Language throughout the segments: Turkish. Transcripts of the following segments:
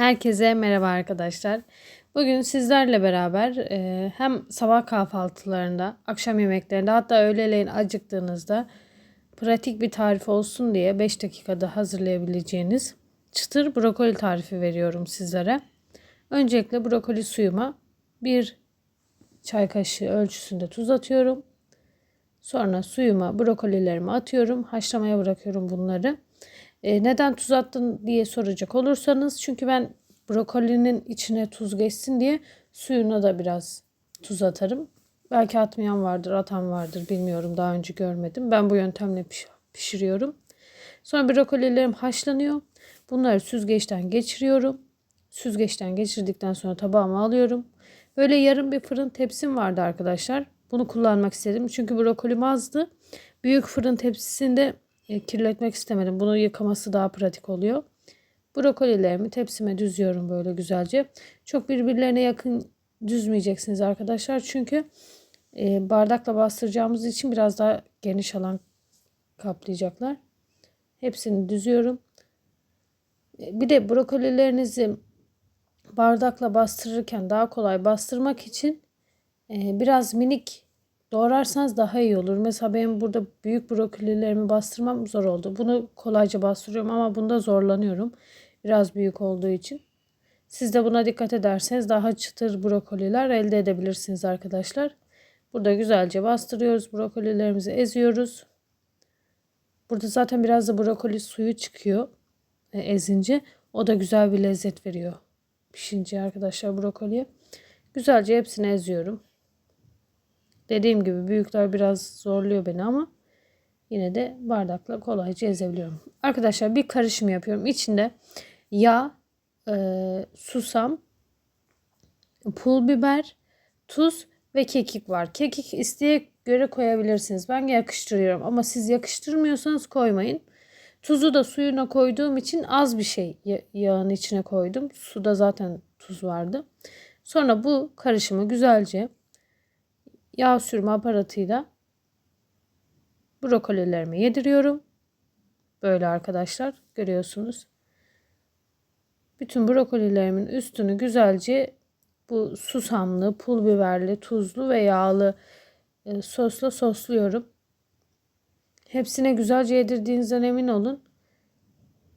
Herkese merhaba arkadaşlar. Bugün sizlerle beraber e, hem sabah kahvaltılarında, akşam yemeklerinde hatta öğleleyin acıktığınızda pratik bir tarif olsun diye 5 dakikada hazırlayabileceğiniz çıtır brokoli tarifi veriyorum sizlere. Öncelikle brokoli suyuma bir çay kaşığı ölçüsünde tuz atıyorum. Sonra suyuma brokolilerimi atıyorum. Haşlamaya bırakıyorum bunları. E, neden tuz attın diye soracak olursanız çünkü ben brokolinin içine tuz geçsin diye suyuna da biraz tuz atarım. Belki atmayan vardır, atan vardır bilmiyorum daha önce görmedim. Ben bu yöntemle piş- pişiriyorum. Sonra brokolilerim haşlanıyor. Bunları süzgeçten geçiriyorum. Süzgeçten geçirdikten sonra tabağıma alıyorum. Böyle yarım bir fırın tepsim vardı arkadaşlar. Bunu kullanmak istedim. Çünkü brokolim azdı. Büyük fırın tepsisinde kirletmek istemedim. Bunu yıkaması daha pratik oluyor. Brokolilerimi tepsime düzüyorum böyle güzelce. Çok birbirlerine yakın düzmeyeceksiniz arkadaşlar. Çünkü e, bardakla bastıracağımız için biraz daha geniş alan kaplayacaklar. Hepsini düzüyorum. E, bir de brokolilerinizi bardakla bastırırken daha kolay bastırmak için e, biraz minik doğrarsanız daha iyi olur. Mesela benim burada büyük brokolilerimi bastırmam zor oldu. Bunu kolayca bastırıyorum ama bunda zorlanıyorum. Biraz büyük olduğu için. Siz de buna dikkat ederseniz daha çıtır brokoliler elde edebilirsiniz arkadaşlar. Burada güzelce bastırıyoruz. Brokolilerimizi eziyoruz. Burada zaten biraz da brokoli suyu çıkıyor e, ezince. O da güzel bir lezzet veriyor. Pişince arkadaşlar brokoliye. Güzelce hepsini eziyorum. Dediğim gibi büyükler biraz zorluyor beni ama yine de bardakla kolayca ezebiliyorum. Arkadaşlar bir karışım yapıyorum. İçinde yağ, e, susam, pul biber, tuz ve kekik var. Kekik isteğe göre koyabilirsiniz. Ben yakıştırıyorum ama siz yakıştırmıyorsanız koymayın. Tuzu da suyuna koyduğum için az bir şey yağın içine koydum. Suda zaten tuz vardı. Sonra bu karışımı güzelce yağ sürme aparatıyla brokolilerimi yediriyorum. Böyle arkadaşlar görüyorsunuz. Bütün brokolilerimin üstünü güzelce bu susamlı, pul biberli, tuzlu ve yağlı e, sosla sosluyorum. Hepsine güzelce yedirdiğinizden emin olun.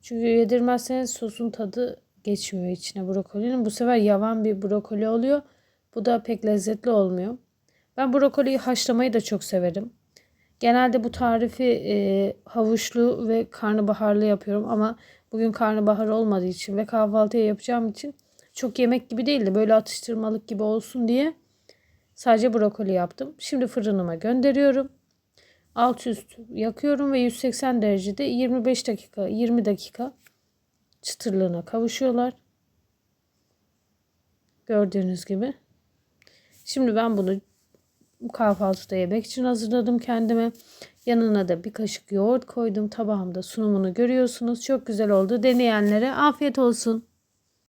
Çünkü yedirmezseniz sosun tadı geçmiyor içine brokolinin. Bu sefer yavan bir brokoli oluyor. Bu da pek lezzetli olmuyor. Ben brokoliyi haşlamayı da çok severim. Genelde bu tarifi e, havuçlu ve karnabaharlı yapıyorum ama bugün karnabahar olmadığı için ve kahvaltıya yapacağım için çok yemek gibi değil de böyle atıştırmalık gibi olsun diye sadece brokoli yaptım. Şimdi fırınıma gönderiyorum. Alt üst yakıyorum ve 180 derecede 25 dakika 20 dakika çıtırlığına kavuşuyorlar. Gördüğünüz gibi. Şimdi ben bunu kahvaltıda yemek için hazırladım kendime. Yanına da bir kaşık yoğurt koydum. Tabağımda sunumunu görüyorsunuz. Çok güzel oldu. Deneyenlere afiyet olsun.